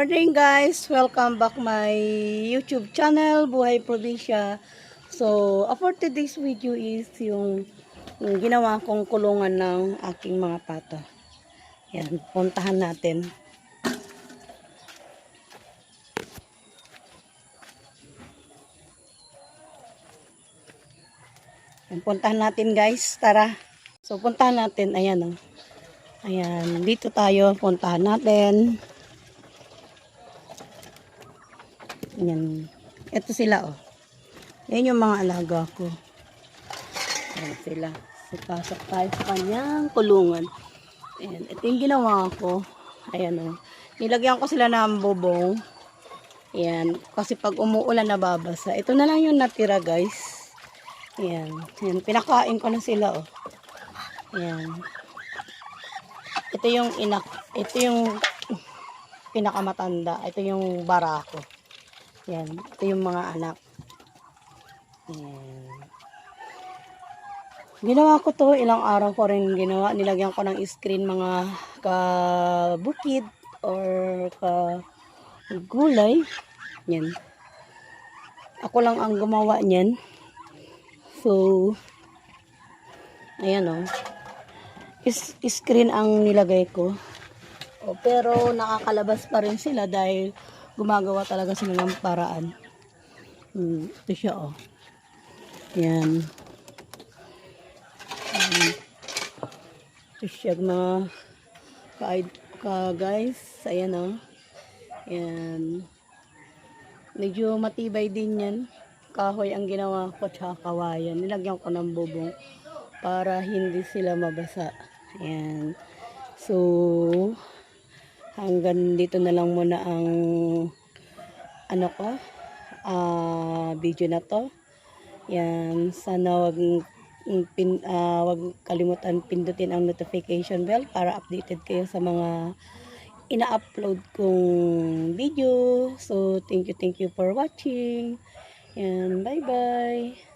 morning guys! Welcome back my YouTube channel, Buhay Probinsya. So, for today's video is yung, yung ginawa kong kulungan ng aking mga pato. Yan, puntahan natin. Yan, puntahan natin guys, tara. So, puntahan natin, ayan o. Ayan, dito tayo, puntahan natin. Yan. Ito sila, oh. Yan yung mga alaga ko. Yan sila. So, pasok tayo sa kanyang kulungan. Ayan. Ito yung ginawa ko. Ayan, oh. Nilagyan ko sila ng bubong. Ayan. Kasi pag umuulan, nababasa. Ito na lang yung natira, guys. Ayan. Ayan. Pinakain ko na sila, oh. Ayan. Ito yung inak. Ito yung pinakamatanda. Ito yung barako. Yan. Ito yung mga anak. Yan. Ginawa ko to, ilang araw ko rin ginawa. Nilagyan ko ng screen mga kabukid or ka gulay. Yan. Ako lang ang gumawa niyan. So, ayan o. Is screen ang nilagay ko. O, pero nakakalabas pa rin sila dahil gumagawa talaga sila ng paraan. Hmm, ito siya, oh. Yan. Hmm. Ito siya, mga ka, ka guys. Ayan, oh. Yan. Medyo matibay din yan. Kahoy ang ginawa ko, tsaka kawayan. Nilagyan ko ng bubong para hindi sila mabasa. Ayan. So, hanggang dito na lang muna ang ano ko? Ah video na to. Yan. Sana wag pin, ah, wag kalimutan pindutin ang notification bell para updated kayo sa mga ina-upload kong video. So thank you thank you for watching. And bye bye